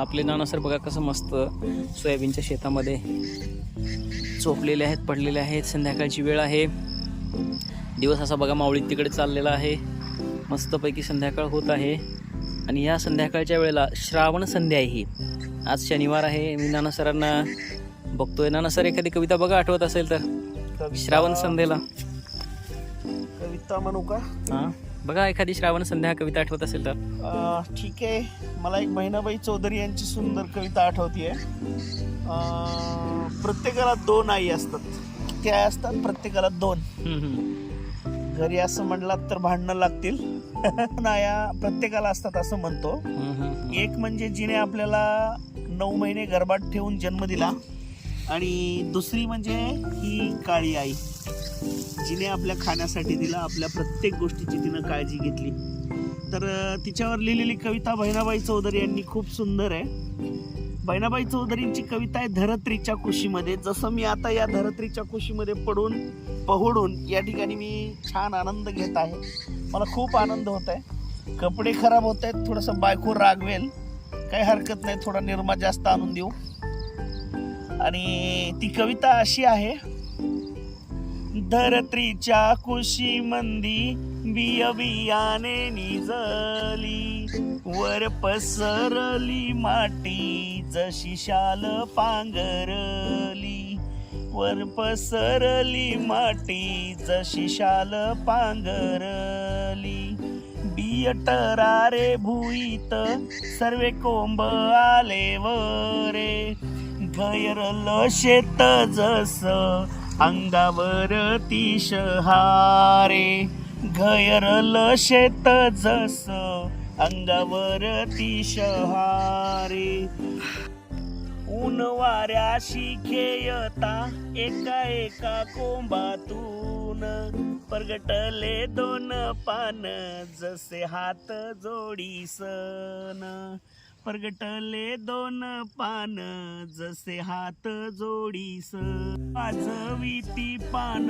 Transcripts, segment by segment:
आपले नानासर बघा कसं मस्त सोयाबीनच्या शेतामध्ये चोपलेले आहेत पडलेले आहेत. संध्याकाळची वेळ आहे. दिवस असा बघा मावळीत तिकडे चाललेला आहे. मस्तपैकी संध्याकाळ होत आहे. आणि या संध्याकाळच्या वेळेला श्रावण संध्या आहे ही. आज शनिवार आहे. मी नाना सरांना बघतोय. नाना सर एखादी कविता बघा आठवत असेल तर. श्रावण संध्येला. कविता म्हणू का? हां. बघा एखादी श्रावण संध्या कविता आठवत असेल तर. अं, ठीक आहे. मला एक बहिणाबाई चौधरी यांची सुंदर कविता आठवतीये. अं, प्रत्येकाला दोन आई असतात. किती आई असतात प्रत्येकाला दोन. हम्म, हम्म. घरी असं म्हणलात तर भांडणं लागतील. दोन आया प्रत्येकाला असतात असं म्हणतो. हम्म, हम्म. एक म्हणजे जिने आपल्याला नऊ महिने गर्भात ठेवून जन्म दिला. आणि दुसरी म्हणजे ही काळी आई. जिने आपल्या खाण्यासाठी दिला आपल्या प्रत्येक गोष्टीची तिनं काळजी घेतली. तर तिच्यावर लिहिलेली कविता बहिणाबाई चौधरी यांनी खूप सुंदर आहे. बहिणाबाई चौधरींची कविता आहे धरत्रीच्या कुशीमध्ये. जसं मी आता या धरत्रीच्या कुशीमध्ये पडून पहुडून या ठिकाणी मी छान आनंद घेत आहे. मला खूप आनंद होत आहे. कपडे खराब होत आहेत थोडंसं बायको रागवेल. काही हरकत नाही थोडा निरमा जास्त आणून देऊ. आणि ती कविता अशी आहे. धरत्रीच्या कुशी मंदी बिय बियाने निजली वर पसरली माटी जशी शाल पांगरली वर पसरली माटी जशी शाल पांगरली बिय टरारे भुईत सर्वे कोंब आले वरे. गैरल शेत जस अंगावर तिशहारे गैरल शेत जस अंगावर तिशहारे ऊन वाऱ्याशी खेळता एका एका कोंबातून. परगटले दोन पान जसे हात जोडी सन परगटले दोन पान जसे हात जोडीस. वाजविती पान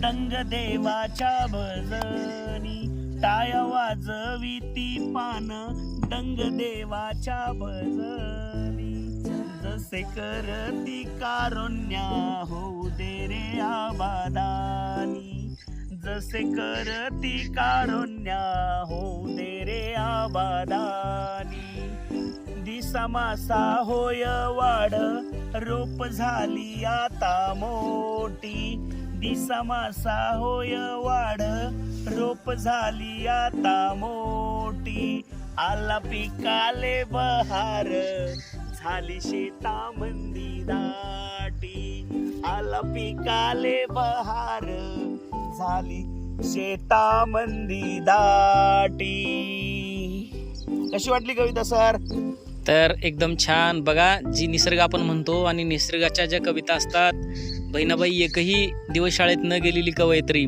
डंग देवाच्या भजनी टाया वाजविती पान डंग देवाच्या भजनी जसे करती कारुण्या होऊ दे रे आबादानी. जसे करती कारुण्या होऊ दे रे आबादानी. समासा होय वाढ. रोप झाली आता मोठी. दिसमासा होय वाढ. रोप झाली आता मोठी. आला पिकाले बहार. झाली शेतामंदी दाटी. आला पिकाले बहार. झाली शेतामंदी दाटी. कशी वाटली कविता सर? तर एकदम छान. बघा जी निसर्ग आपण म्हणतो आणि निसर्गाच्या ज्या कविता असतात बहिणाबाई एकही दिवस शाळेत न गेलेली कवयित्री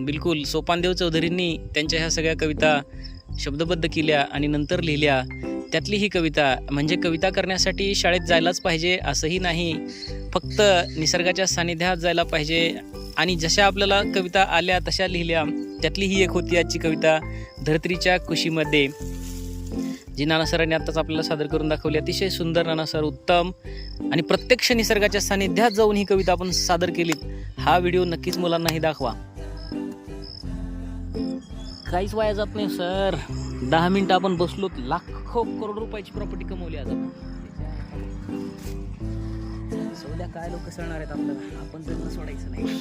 बिलकुल सोपानदेव चौधरींनी त्यांच्या ह्या सगळ्या कविता शब्दबद्ध केल्या आणि नंतर लिहिल्या. त्यातली ही कविता म्हणजे कविता करण्यासाठी शाळेत जायलाच पाहिजे असंही नाही फक्त निसर्गाच्या सानिध्यात जायला पाहिजे. आणि जशा आपल्याला कविता आल्या तशा लिहिल्या. त्यातली ही एक होती आजची कविता धरत्रीच्या कुशीमध्ये. जी नाना सरांनी आत्ताच आपल्याला सादर करून दाखवली अतिशय सुंदर नाना सर उत्तम. आणि प्रत्यक्ष निसर्गाच्या सानिध्यात जाऊन ही कविता आपण सादर केली हा व्हिडिओ नक्कीच मुलांनाही दाखवा. काहीच वाया जात नाही सर. दहा मिनिटं आपण बसलो लाखो करोड रुपयाची प्रॉपर्टी कमवली आज आपण. सौद्या काय लोक सळणार आहेत आपल्याला? आपण त्यांना सोडायचं नाही.